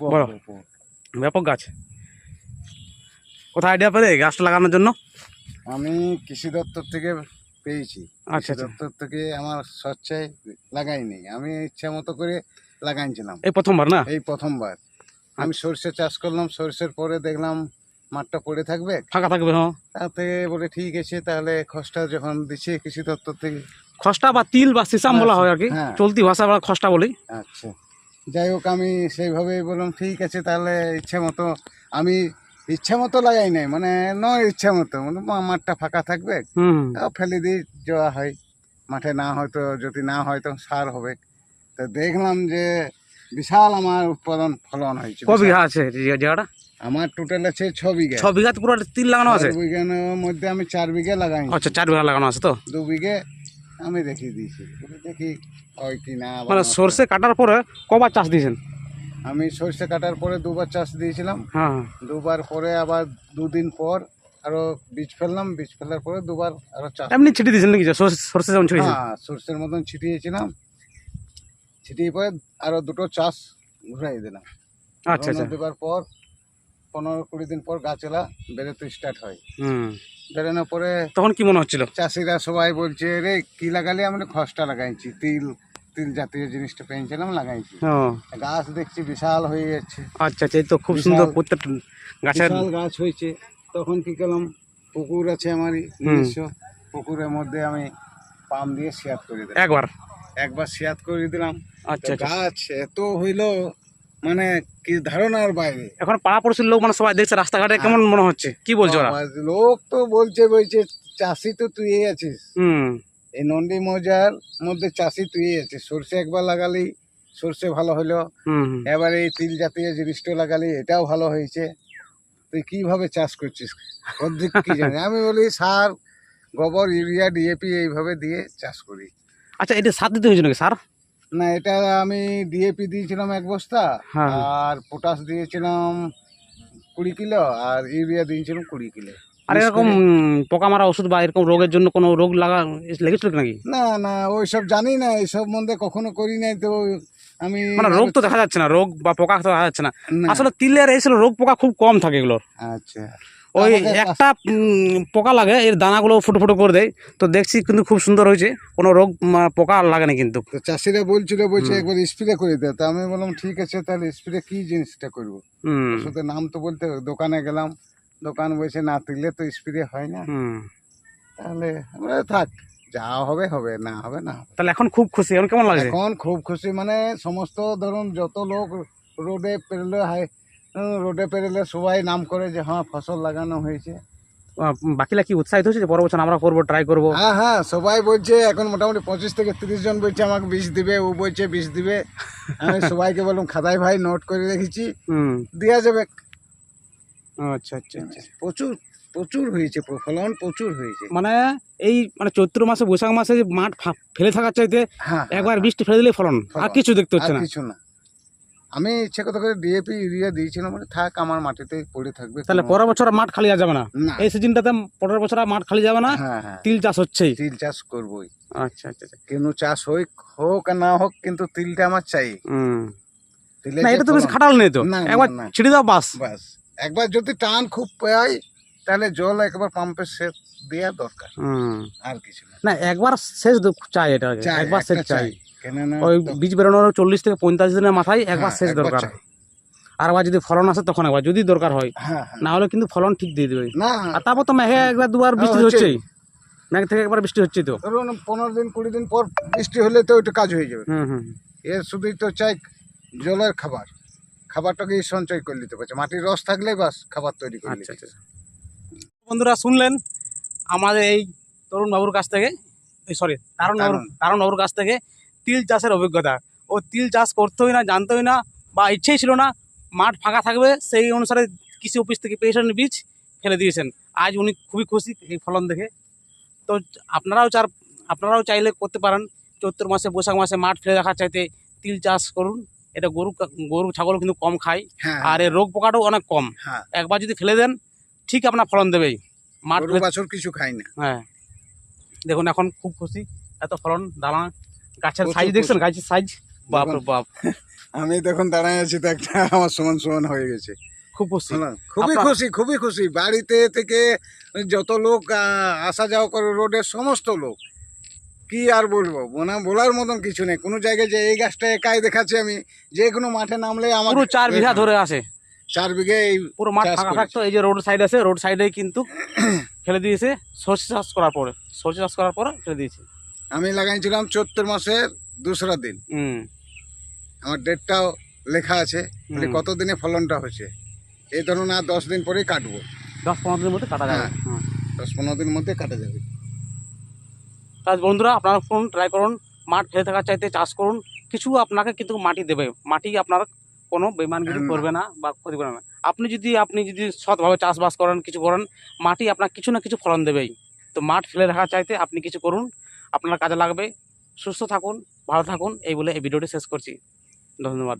বড়। ব্যাপক গাছ। কোথায় আইডিয়া পেলে গাছটা লাগানোর জন্য? আমি কৃষি দপ্তর থেকে পেয়েছি। আচ্ছা আচ্ছা। দপ্তর থেকে আমার স্বচ্ছায় লাগাইনি আমি ইচ্ছা মতো করে লাগাইছিলাম। এই প্রথমবার না? এই প্রথমবার। আমি সর্ষে চাষ করলাম। সর্ষের পরে দেখলাম মাঠটা পড়ে থাকবে। ফাঁকা থাকবে হ্যাঁ। তাতে বলে ঠিক আছে তাহলে খসটা যখন দিচ্ছে কৃষি দপ্তর থেকে খসটা বা তিল বা সিসাম বলা হয় আর কি। হ্যাঁ। চলতি ভাষা আমরা খসটা বলি। আচ্ছা। যাই হোক আমি সেইভাবেই বললাম ঠিক আছে তাহলে ইচ্ছে মতো আমি ইচ্ছা মতো লাগাই নাই মানে নয় ইচ্ছা মতো মানে মাঠটা ফাঁকা থাকবে ফেলে দিয়ে যাওয়া হয়। মাঠে না হয়তো যদি না হয় তো সার হবে। তো দেখলাম যে বিশাল আমার উৎপাদন ফলন হয়েছে। ক বিঘা আছে জায়গাটা? আমার টোটাল আছে ছ বিঘা। ছ বিঘাতে পুরো তিল লাগানো আছে? বিঘার মধ্যে আমি চার বিঘা লাগাই আচ্ছা চার বিঘা লাগানো আছে তো? দু বিঘে আমি রেখে দিয়েছি। দেখি হয় কি না মানে সর্ষে কাটার পরে কবার চাষ দিয়েছেন? আমি সরষে কাটার পরে দুবার চাষ দিয়েছিলাম। হ্যাঁ। দুবার পরে আবার দুদিন পর আরও বীজ ফেললাম। বীজ ফেলার পরে দুবার আরও চাষ এমনি ছিটি দিয়েছেন নাকি সর্ষে সর্ষে যেমন ছিটিয়েছেন? হ্যাঁ সরষের মতন ছিটিয়েছিলাম। ছিটিয়ে পরে আরও দুটো চাষ ঘুরাই দিলাম। আচ্ছা আচ্ছা। দেবার পর পনেরো কুড়ি দিন পর গাছলা বেরোতে স্টার্ট হয়। বেরোনোর পরে তখন কি মনে হচ্ছিল? চাষিরা সবাই বলছে রে কি লাগালে আমরা খসটা লাগাইছি? তিল তিল জাতীয় জিনিসটা পেয়েছিলাম লাগাইছি। গাছ দেখছি বিশাল হয়ে যাচ্ছে। আচ্ছা আচ্ছা এই তো খুব সুন্দর প্রত্যেকটা গাছের গাছ হয়েছে। তখন কি করলাম পুকুর আছে আমারই নিজস্ব। পুকুরের মধ্যে আমি পাম দিয়ে সিয়াত করে দিলাম। একবার? একবার সিয়াত করে দিলাম। আচ্ছা আচ্ছা। গাছ এত হইল মানে কি ধারণার বাইরে। এখন পাড়া পড়শির লোক মানে সবাই দেখছে রাস্তাঘাটে কেমন মনে হচ্ছে? কি বলছে ওরা? লোক তো বলছে বলছে চাষি তো তুই আছিস। হুম। এই নন্দী মৌজার মধ্যে চাষি তুই আছিস। সর্ষে একবার লাগালি সর্ষে ভালো হলো। এবার এই তিল জাতীয় জিনিসটা লাগালি এটাও ভালো হয়েছে। তুই কীভাবে চাষ করছিস? অর্ধেক কি জানি। আমি বলি সার গোবর ইউরিয়া ডিএপি এইভাবে দিয়ে চাষ করি। আচ্ছা এটা সার দিতে হয়েছে নাকি সার? না এটা আমি ডিএপি দিয়েছিলাম এক বস্তা হ্যাঁ। আর পটাশ দিয়েছিলাম কুড়ি কিলো আর ইউরিয়া দিয়েছিলাম কুড়ি কিলো। আর এরকম পোকা মারা ওষুধ বা এরকম রোগের জন্য কোনো রোগ লাগা লেগেছিল নাকি? না না ওইসব জানি না এইসব মধ্যে কখনো করি নাই তো আমি মানে রোগ তো দেখা যাচ্ছে না রোগ বা পোকা তো দেখা যাচ্ছে না। না। আসলে তিলের এই রোগ পোকা খুব কম থাকে এগুলোর। আচ্ছা। ওই একটা পোকা লাগে এর দানাগুলো ফুটো ফুটো করে দেয়। তো দেখছি কিন্তু খুব সুন্দর হয়েছে কোনো রোগ পোকা লাগে না কিন্তু চাষিরা বলছিল বলছে একবার স্প্রে করে দে। তো আমি বললাম ঠিক আছে তাহলে স্প্রে কি জিনিসটা করব? শুধু নাম তো বলতে দোকানে গেলাম দোকান বলছে না তুললে তো স্প্রে হয় না। তাহলে আমরা থাক যা হবে হবে না হবে না তাহলে এখন খুব খুশি এখন কেমন লাগে এখন খুব খুশি মানে সমস্ত ধরুন যত লোক রোডে পেরলে উম, রোডে পেরেলে সবাই নাম করে যে হ্যাঁ ফসল লাগানো হয়েছে। বাকিরা কি উৎসাহিত হয়েছে যে পর বছর আমরা করব ট্রাই করব? হ্যাঁ হ্যাঁ সবাই বলছে এখন মোটামুটি পঁচিশ থেকে তিরিশ জন বলছে আমাকে বিষ দিবে ও বলছে বিষ দিবে। আমি সবাইকে বললাম খাতায় ভাই নোট করে রেখেছি হুম। দেওয়া যাবে। আচ্ছা আচ্ছা আচ্ছা। প্রচুর প্রচুর হয়েছে ফলন প্রচুর হয়েছে। মানে এই মানে চৈত্র মাসে বৈশাখ মাসে মাঠ ফেলে থাকার চাইতে হ্যাঁ একবার বৃষ্টি ফেলে দিলে ফলন আর কিছু দেখতে হচ্ছে না। কিছু না। আমি ইচ্ছে কথা করে ডিএপি ইউরিয়া দিয়েছিলাম মানে থাক আমার মাটিতে পড়ে থাকবে তাহলে পরের বছর মাঠ খালি যাবে না? এই সিজনটাতে পরের বছর মাঠ খালি যাবে না? হ্যাঁ হ্যাঁ। তিল চাষ হচ্ছেই। তিল চাষ করবোই। আচ্ছা আচ্ছা আচ্ছা। কেন চাষ হোক হোক না হোক কিন্তু তিলটা আমার চাই। হুম। না এটা তো বেশ খাটাল নেই তো। একবার। ছিড়ে দাও বাস। বাস। একবার যদি টান খুব পাই তাহলে জল একবার পাম্পের সেচ দেওয়া দরকার। আর কিছু না। না একবার দো- চাই এটা একবার একটা চাই। ওই বীজ বেরোনোর চল্লিশ থেকে পঁয়তাল্লিশ দিনের মাথায় একবার হ্যাঁ, শেষ দরকার। আর আবার যদি ফলন আসে তখন একবার যদি দরকার হয় হ্যাঁ হ্যাঁ। না হলে কিন্তু ফলন ঠিক দিয়ে দেবে। না। আর তারপর তো মেঘে একবার দুবার বৃষ্টি হচ্ছেই। হচ্ছেই। মেঘ থেকে একবার বৃষ্টি হচ্ছে তো। ধরুন পনেরো দিন কুড়ি দিন পর বৃষ্টি হলে তো ওইটা কাজ হয়ে যাবে। হুম হুম এর শুধুই তো চাই জলের খাবার। খাবারটাকে সঞ্চয় করে নিতে পারছে। মাটির রস থাকলে বাস খাবার তৈরি করে আচ্ছা নিতে আচ্ছা। বন্ধুরা শুনলেন? আমাদের এই তরুণ বাবুর কাছ থেকে সরি তারুণ বাবুর তারুণ। বাবুর কাছ থেকে তিল চাষের অভিজ্ঞতা। ও তিল চাষ করতেই না জানতোই না বা ইচ্ছেই ছিল না মাঠ ফাঁকা থাকবে সেই অনুসারে কৃষি অফিস থেকে পেয়েছেন বীজ ফেলে দিয়েছেন। আজ উনি খুবই খুশি এই ফলন দেখে। তো আপনারাও চার আপনারাও চাইলে করতে পারেন। চৈত্র মাসে বৈশাখ মাসে মাঠ ফেলে রাখার চাইতে তিল চাষ করুন। এটা গরু গরু ছাগল কিন্তু কম খায়। হ্যাঁ। আর এর রোগ পোকাটাও অনেক কম। হ্যাঁ। একবার যদি ফেলে দেন ঠিক আপনার ফলন দেবেই। মাঠ বাছুর কিছু খাই না। হ্যাঁ। দেখুন এখন খুব খুশি। এত ফলন দানা গাছের সাইজ দেখছেন? গাছের সাইজ বাপ বাপ। আমি তখন দাঁড়ায় আছি তো একটা আমার সমান সমান হয়ে গেছে। খুব খুশি। খুবই খুশি খুবই খুশি। বাড়িতে থেকে যত লোক আসা যাওয়া করে রোডের সমস্ত লোক কি আর বলব? মানে বলার মতন কিছু নেই। কোনো জায়গায় যে এই গাছটা একাই দেখাচ্ছি আমি যে কোনো মাঠে নামলে আমার চার বিঘা ধরে আসে। চার বিঘে এই পুরো মাঠ ফাঁকা থাকতো এই যে রোড সাইড আছে রোড সাইডে কিন্তু ফেলে দিয়েছে সর্ষে চাষ করার পরে সর্ষে চাষ করার পরে ফেলে দিয়েছে। আমি লাগাইছিলাম চৈত্র মাসের দোসরা দিন। হুম। আমার ডেটটাও লেখা আছে কত দিনে ফলনটা হয়েছে? এই ধরুন আর দশ দিন পরেই কাটবো। দশ পনেরো দিনের মধ্যে কাটা যাবে। হ্যাঁ। দশ পনেরো দিনের মধ্যে কাটা যাবে। তাই বন্ধুরা আপনারা ফোন ট্রাই করুন মাঠ ফেলে থাকার চাইতে চাষ করুন। কিছু আপনাকে কিন্তু মাটি দেবে। মাটি আপনার কোনো বেমানগিরি কিছু করবে না বা ক্ষতি করবে না। আপনি যদি আপনি যদি সৎভাবে চাষবাস করেন কিছু করেন মাটি আপনার কিছু না কিছু ফলন দেবেই। তো মাঠ ফেলে রাখা চাইতে আপনি কিছু করুন আপনার কাজে লাগবে। সুস্থ থাকুন ভালো থাকুন এই বলে এই ভিডিওটি শেষ করছি। ধন্যবাদ।